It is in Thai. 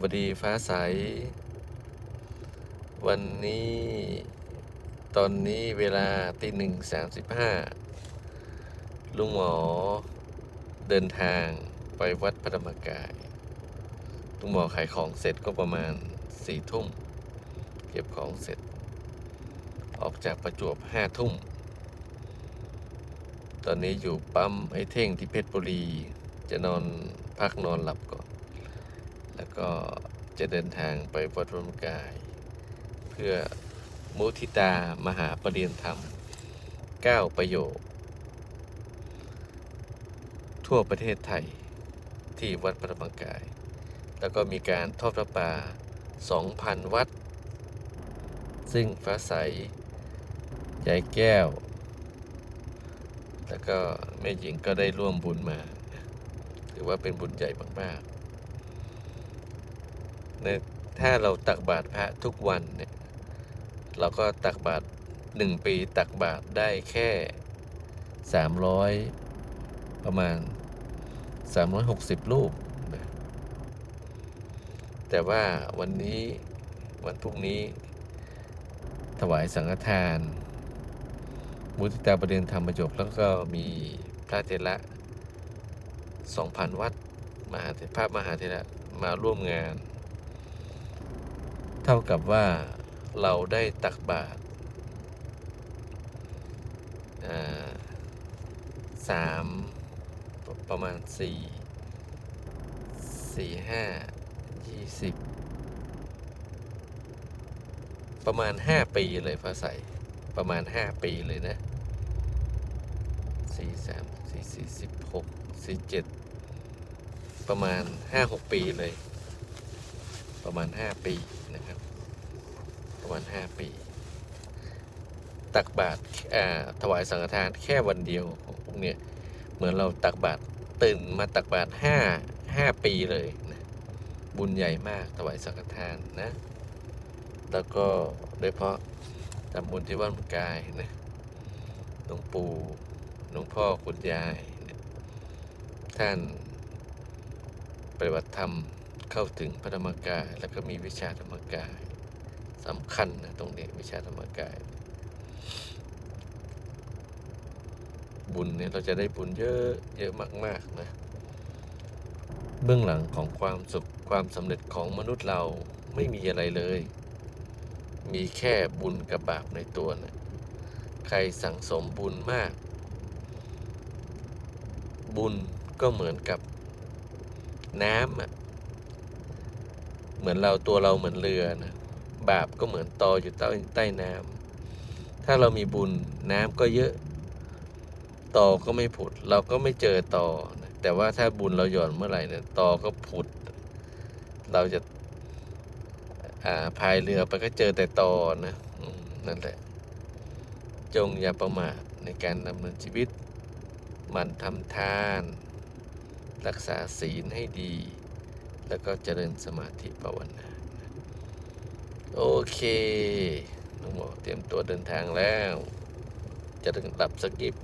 วัสดีฟ้าใส วันนี้ตอนนี้เวลาตีหนึ่งสามสิบห้าลุงหมอเดินทางไปวัดพระธรรมกาย ลุงหมอขายของเสร็จก็ประมาณสี่ทุ่ม เก็บของเสร็จ ออกจากประจวบห้าทุ่ม ตอนนี้อยู่ปั๊มไอเท่งที่เพชรบุรี จะนอนพักนอนหลับก่อน แล้วก็จะเดินทางไปวัดพระธรรมกาย เพื่อมุทิตามหาประเดียนธรรม 9 ประโยค ทั่วประเทศไทยที่วัดพระธรรมกาย แล้วก็มีการทอดพระป่า 2,000 วัด ซึ่งฟ้าใสยายแก้ว แล้วก็แม่หญิงก็ได้ร่วมบุญมา ถือว่าเป็นบุญใหญ่มากๆ ในถ้าเราตักบาตรพระทุกวันเนี่ยเราก็ตักบาตรหนึ่งปีตักบาตรได้แค่สามร้อยประมาณสามร้อยหกสิบรูปนะแต่ว่าวันนี้วันพรุ่งนี้ถวายสังฆทาน มุติตาประเด็นธรรมประโยคแล้วก็มีพระเทระสองพันวัดมหาเถรพระมหาเถระมาร่วมงาน เท่ากับว่าเราได้ตักบาตรสามประมาณสี่สี่ห้ายี่สิบประมาณห้าปีเลยฟ้าใสประมาณห้าปีเลยนะสี่สามสี่สี่สิบหกสี่เจ็ดประมาณห้าหกปีเลย ประมาณห้าปีนะครับ ประมาณห้าปี ตักบาตรอ่าถวายสังฆทานแค่วันเดียวของพวกเนี้ยเหมือนเราตักบาตรตื่นมาตักบาตรห้าห้าปีเลยนะบุญใหญ่มากถวายสังฆทานนะ แล้วก็โดยเฉพาะทำบุญที่วัดพระกายนะหลวงปู่หลวงพ่อคุณยายนะท่านปฏิบัติธรรม เข้าถึงพระธรรมกาย แล้วก็มีวิชาธรรมกายสำคัญนะตรงนี้วิชาธรรมกาย บุญเนี่ยเราจะได้บุญเยอะเยอะมากๆนะเบื้องหลังของความสุขความสำเร็จของมนุษย์เราไม่มีอะไรเลย มีแค่บุญกับบาปในตัวนะใครสั่งสมบุญมาก บุญก็เหมือนกับน้ำอะ เหมือนเราตัวเราเหมือนเรือนะบาปก็เหมือนตออยู่ใต้ใต้น้ำถ้าเรามีบุญน้ำก็เยอะตอก็ไม่ผุด เราก็ไม่เจอตอนะแต่ว่าถ้าบุญเราหย่อนเมื่อไหร่เนี่ยตอก็ผุด เราจะอาพายเรือไปก็เจอแต่ตอนะอนั่นแหละ จงอย่าประมาทในการดำเนินชีวิต มันทำทาน รักษาศีลให้ดี แล้วก็เจริญสมาธิภาวนา โอเคน้องหมอเตรียมตัวเดินทางแล้ว จะถึงดับสกิป